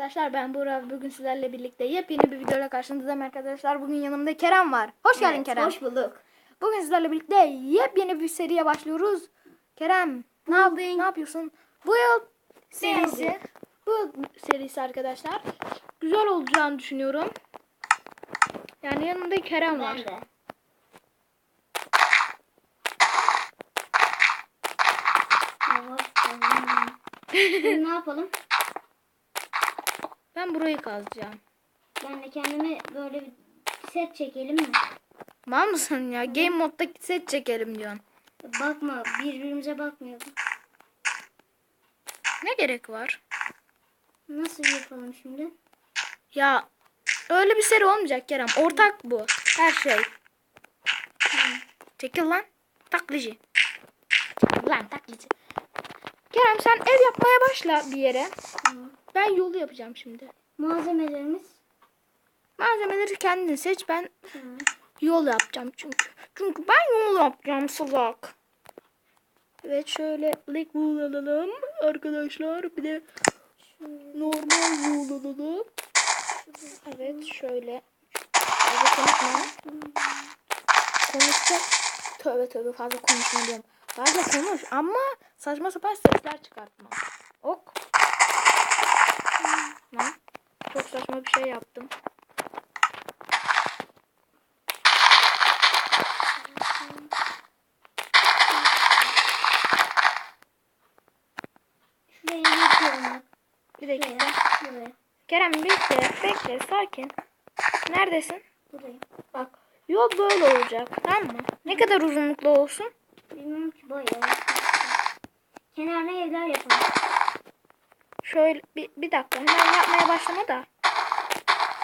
arkadaşlar ben Burak bugün sizlerle birlikte yepyeni bir videoyla karşınızdayım arkadaşlar. Bugün yanımda Kerem var. Hoş geldin Evet, Kerem. Hoş bulduk. Bugün sizlerle birlikte yepyeni bir seriye başlıyoruz. Kerem ne, yap- ne yapıyorsun? Bu yıl serisi bu serisi arkadaşlar güzel olacağını düşünüyorum. Yani yanımda Kerem var. Ben de. Tamam. Şimdi ne yapalım? Ben burayı kazacağım. Ben de kendime böyle bir set çekelim mi? Mal mısın ya? Game moddaki set çekelim diyorsun. Bakma birbirimize bakmayalım. Ne gerek var? Nasıl yapalım şimdi? Ya öyle bir seri olmayacak Kerem. Ortak bu. Her şey. Çekil lan. Taklici. Lan taklici. Kerem sen ev yapmaya başla bir yere. Tamam. Ben yolu yapacağım şimdi. Malzemelerimiz. Malzemeleri kendin seç. Ben Tamam. yol yapacağım çünkü. Çünkü ben yol yapacağım salak. Evet şöyle lik wool alalım arkadaşlar. Bir de normal wool alalım. Evet şöyle. Fazla konuşma. Konuşacak. Tövbe tövbe fazla konuşma diyorum. Fazla konuş ama saçma sapan sesler çıkartma. Ok. Lan. Çok saçma bir şey yaptım. Bir dakika. Buraya. Kerem bekle. Bekle sakin. Neredesin? Buraya. Bak yol böyle olacak. Tamam mı? Ne kadar uzunluklu olsun? Bilmiyorum ki bayağı. Kenarına evler yapalım. Şöyle bir, bir dakika hemen yapmaya başlama da.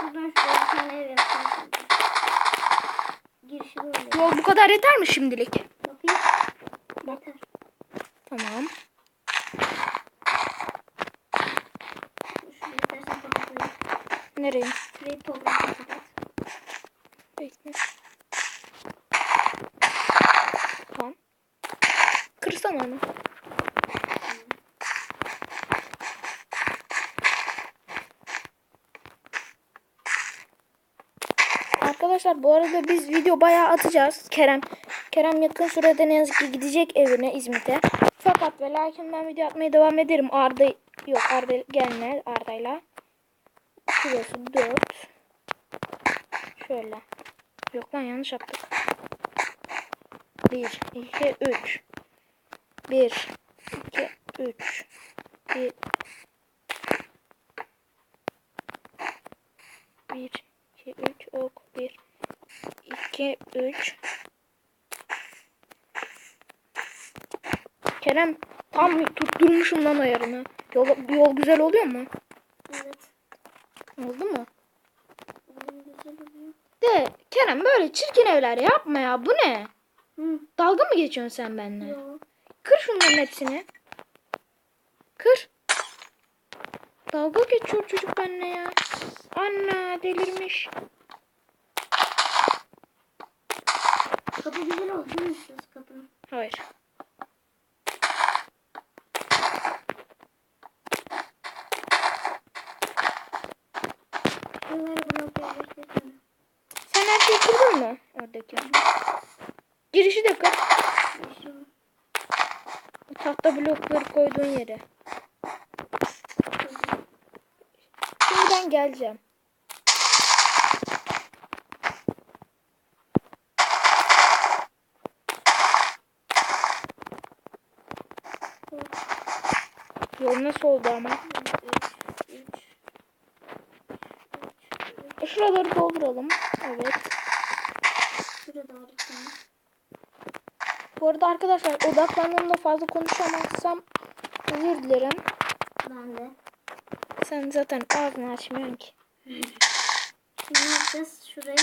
Buradan şuraya bir tane ev yapalım. şimdi. Girişi böyle. Yol bu kadar yeter mi şimdilik? Bakayım. Yeter. Tamam. Nereye? Şurayı toprakla kapat. Bekle. Tamam. Kırsana onu. Arkadaşlar bu arada biz video bayağı atacağız. Kerem Kerem yakın sürede ne yazık ki gidecek evine İzmit'e. Fakat ve lakin ben video atmaya devam ederim. Arda yok Arda gelmez Arda'yla. Şurası 4. Şöyle. Yok lan yanlış yaptık. 1, 2, 3. 1, 2, 3. 1, 1, 2, 3, ok. 1, 2, 3. Kerem tam tutturmuşum lan ayarını. Yol, yol güzel oluyor mu? Evet. Oldu mu? De Kerem böyle çirkin evler yapma ya. Bu ne? Hı. Dalga mı geçiyorsun sen benimle? Kır şunların hepsini. Kır. Dalga geçiyor çocuk benimle ya. Anne delirmiş. Kapı güzel mi şurası kapının? Hayır. Sen her şeyi kırdın mı? Oradaki. Girişi de kır. Şu- Tahta blokları koyduğun yere. Şimdi ben geleceğim. Yol nasıl oldu ama? E, Şuraları dolduralım. Evet. Bu arada arkadaşlar odaklandığımda fazla konuşamazsam özür dilerim. Ben de. Sen zaten ağzını açmıyorsun ki. Şimdi yapacağız? Şurayı.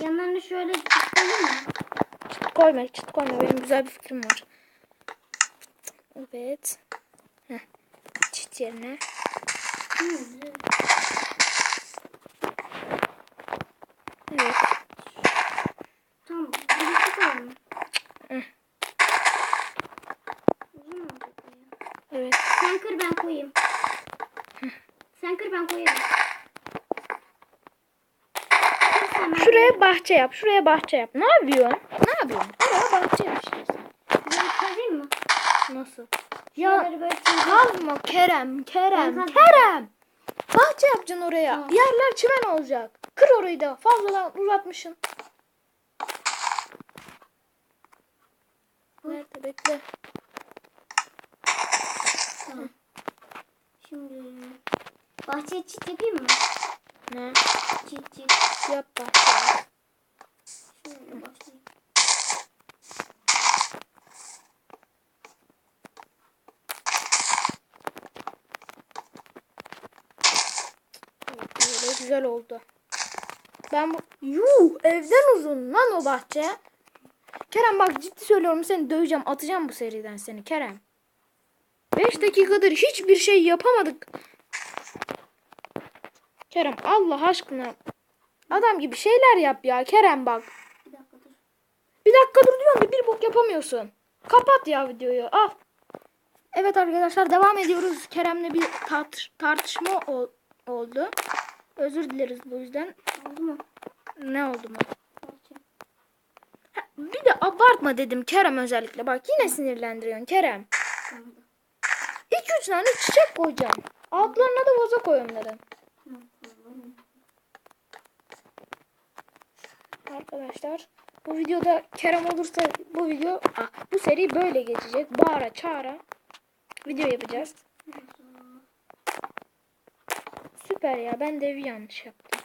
Yanlarını şöyle tutalım mı? Çıt koyma, çıt koyma. Benim güzel bir fikrim var. Evet. Heh. Çit yerine. Evet. Tamam. Ya. Evet. Sen kır ben koyayım. Sen kır ben koyarım. Şuraya bahçe yap. Şuraya bahçe yap. Ne yapıyorsun? Ne yapıyorsun? Şuraya bahçe yap işte sen. Böyle kazayım mı? Nasıl? Ya kazma Kerem. Kerem. Kerem. Bahçe yapacaksın oraya. Tamam. Yerler çimen olacak. Kır orayı da. Fazladan uzatmışsın. Nerede bekle. Tamam. Şimdi bahçeye çit yapayım mı? Ne? Çit çit. Yap bahçe. Şöyle başlayayım. Böyle güzel oldu. Ben bu... Yuh evden uzun lan o bahçe. Kerem bak ciddi söylüyorum seni döveceğim. Atacağım bu seriden seni Kerem. 5 dakikadır hiçbir şey yapamadık. Kerem Allah aşkına. Adam gibi şeyler yap ya Kerem bak. Bir dakika dur. Bir dakika dur diyorum da bir bok yapamıyorsun. Kapat ya videoyu al. Evet arkadaşlar devam ediyoruz. Kerem'le bir tart- tartışma ol- oldu. Özür dileriz bu yüzden. Oldu mu? Ne oldu mu? Ha, Bir de abartma dedim Kerem özellikle. Bak yine sinirlendiriyorsun Kerem. Tamam. 2-3 tane çiçek koyacağım. Altlarına da vaza koy onların. Arkadaşlar bu videoda Kerem olursa bu video ah, bu seri böyle geçecek. Bağıra çağıra video yapacağız. Süper ya ben de evi yanlış yaptım.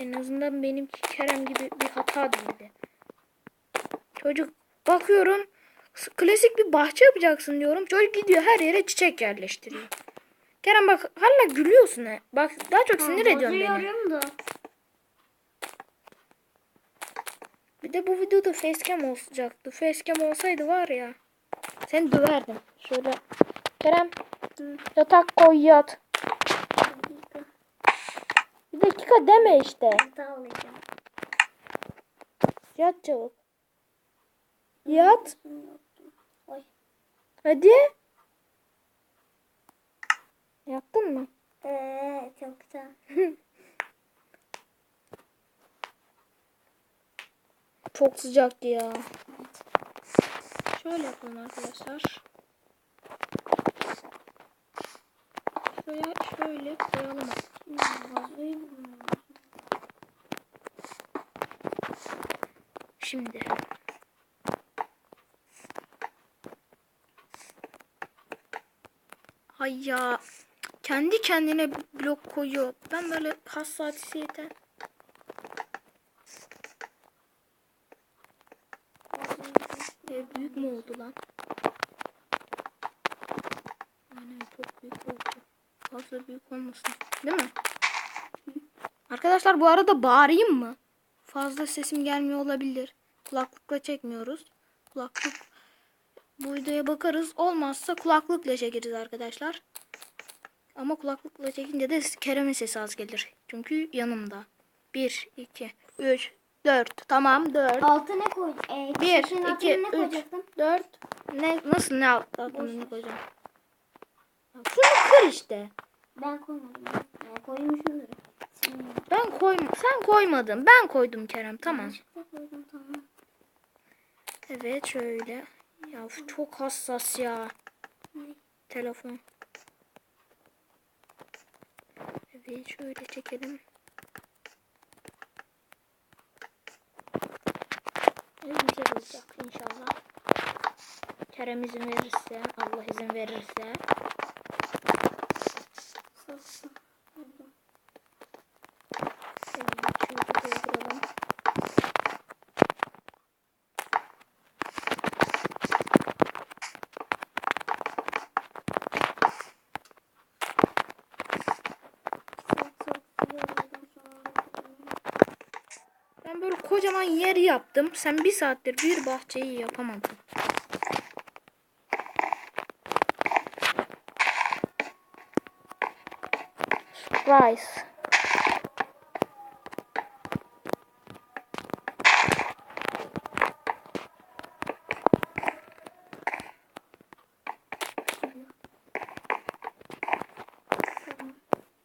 En azından benimki Kerem gibi bir hata değildi. Çocuk bakıyorum klasik bir bahçe yapacaksın diyorum. Çocuk gidiyor her yere çiçek yerleştiriyor. Kerem bak hala gülüyorsun ha. Bak daha çok sinir Ha, ediyorsun beni. da. Bir de bu videoda facecam olacaktı. Facecam olsaydı var ya. Seni döverdim. Şöyle. Kerem. Yatak koy yat. Bir dakika deme işte. Yat çabuk. Yat. Oy. Hadi. Yattın mı? Eee çok güzel. Çok sıcak ya. Şöyle yapalım arkadaşlar. Şöyle şöyle koyalım. Şimdi vazoyu bulmam lazım. Şimdi. Ay ya. Kendi kendine blok koyuyor. Ben böyle hassasiyete. Ev büyük mü oldu lan? Aynen çok büyük oldu. Fazla büyük olmasın. Değil mi? Arkadaşlar bu arada bağırayım mı? Fazla sesim gelmiyor olabilir. Kulaklıkla çekmiyoruz. Kulaklık bu videoya bakarız. Olmazsa kulaklıkla çekeriz arkadaşlar. Ama kulaklıkla çekince de Kerem'in sesi az gelir. Çünkü yanımda. 1, 2, 3, 4. Tamam 4. Altı ne koy? Ee, 1, çiçeğin 2, altına ne 3, koyacaktın? 4. Ne, nasıl ne alt, altını Boş ver. koyacağım? Şunu kır işte. Ben koymadım. Ben koymuşumdur. Ben koym sen koymadın. Ben koydum Kerem. Tamam. koydum. Evet şöyle. Ya çok hassas ya. Ne? Telefon. Evet şöyle çekelim. Evet, güzel olacak inşallah. Kerem izin verirse, Allah izin verirse. Sos. Koydum. Evet, şöyle dolduralım. Sos, sos. Güzel oldum sonra. Ben böyle kocaman yer yaptım. Sen bir saattir bir bahçeyi yapamadın. Rice.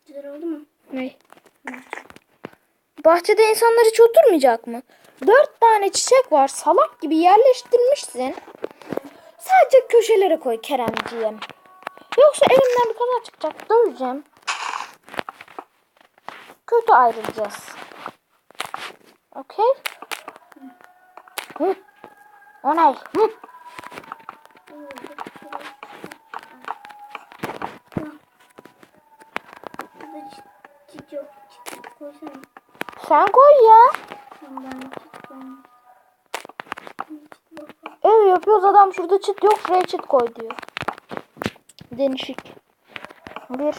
güzel oldu mu? Ne? Bahçede insanlar hiç oturmayacak mı? Dört tane çiçek var. Salak gibi yerleştirmişsin. Sadece köşelere koy Keremciğim. Yoksa elimden bir kaza çıkacak. Döveceğim. Kötü ayrılacağız. Okey? Hı. O ne? Çit koysana. Sen koy ya. Ev yapıyoruz adam şurada çit yok şuraya çit koy diyor. Denişik. Bir.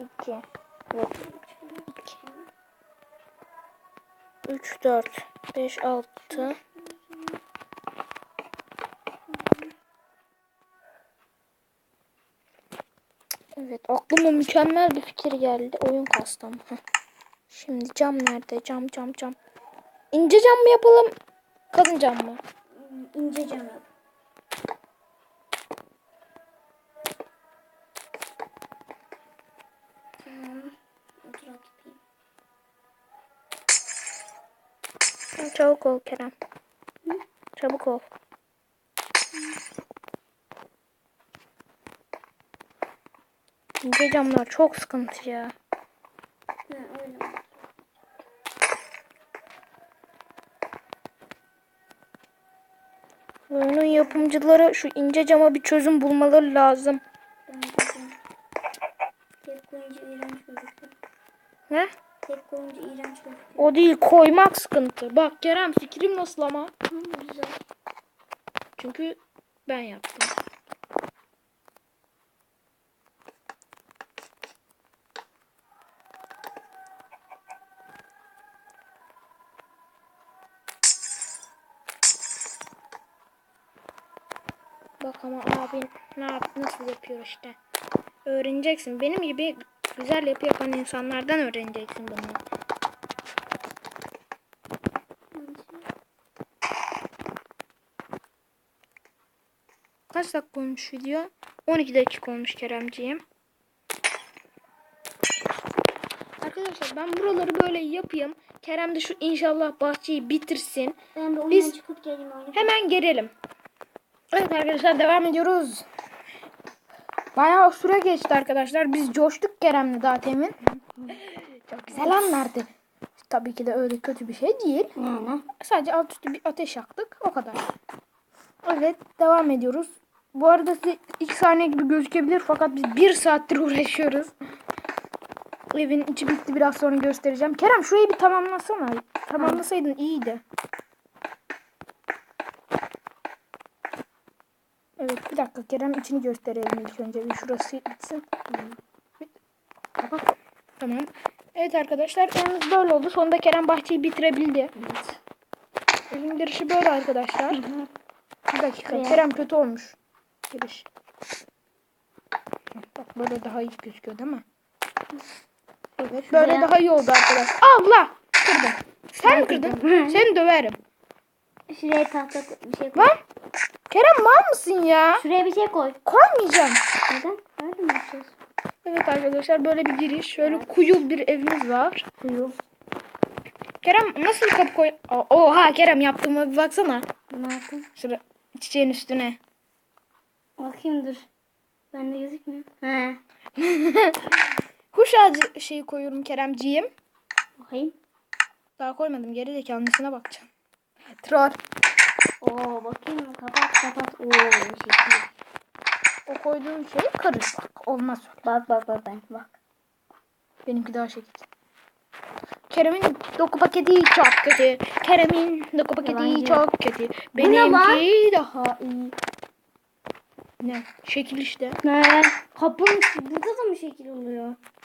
iki. Yok. iki. Üç, dört, beş, altı. Evet aklıma mükemmel bir fikir geldi. Oyun kastam. Şimdi cam nerede? Cam cam cam. İnce cam mı yapalım? Kalın cam mı? İnce cam yap. Çabuk ol Kerem. Çabuk ol. İnce camlar çok sıkıntı ya. Ha öyle. Oyunun yapımcıları şu ince cama bir çözüm bulmaları lazım. Ben de Tek koyunca iğrenç gözüküyor. Ne? Tek koyunca iğrenç gözüküyor. O değil koymak sıkıntı. Bak Kerem fikrim nasıl ama? Tamam güzel. Çünkü ben yaptım. Abin ne yap nasıl yapıyor işte. Öğreneceksin. Benim gibi güzel yapı yapan insanlardan öğreneceksin bunu. Kaç dakika olmuş video? 12 dakika olmuş Keremciğim. Arkadaşlar ben buraları böyle yapayım. Kerem de şu inşallah bahçeyi bitirsin. Ben bir Biz- çıkıp geleyim. Hemen gelelim. Evet arkadaşlar devam ediyoruz. Bayağı süre geçti arkadaşlar. Biz coştuk Kerem'le daha temin. Çok güzel anlardı. Tabii ki de öyle kötü bir şey değil. Yani. Sadece alt üstü bir ateş yaktık. O kadar. Evet devam ediyoruz. Bu arada size 2 saniye gibi gözükebilir fakat biz 1 saattir uğraşıyoruz. Evin içi bitti biraz sonra göstereceğim. Kerem şurayı bir tamamlasana. Tamamlasaydın iyiydi. Evet bir dakika Kerem içini gösterelim ilk önce. Bir şurası bitsin. Tamam. Evet arkadaşlar evimiz böyle oldu. Sonunda Kerem bahçeyi bitirebildi. Evin girişi böyle arkadaşlar. Bir dakika. Evet. Kerem kötü olmuş. Giriş. Bak böyle daha iyi gözüküyor değil mi? Evet böyle Şuraya- daha iyi oldu arkadaşlar. Allah! Kırdım. Sen mi kırdın? Seni döverim. Şuraya tahta bir şey koy. Lan! Kerem mal mısın ya? Şuraya bir şey koy. Koymayacağım. Neden? Öyle mi yapacağız? Evet arkadaşlar böyle bir giriş. Şöyle kuyu bir evimiz var. Kuyu. Kerem nasıl kapı koy... Oha Kerem yaptığıma bir baksana. Ne yaptın? Şurada çiçeğin üstüne. Bakayım dur. Bende gözükmüyor. He. Kuş ağacı şeyi koyuyorum Keremciğim. Bakayım. Daha koymadım. Geri zekalısına bakacağım. Troll. Oo bakayım. Kapat kapat. Oo şekil. O koyduğun şey karış bak. Olmaz. Bak bak bak ben bak. Benimki daha şekil. Kerem'in doku paketi çok kötü. Kerem'in doku paketi Yalancı. çok kötü. Benimki daha iyi. Ne? Şekil işte. Ne? Kapının burada da mı şekil oluyor?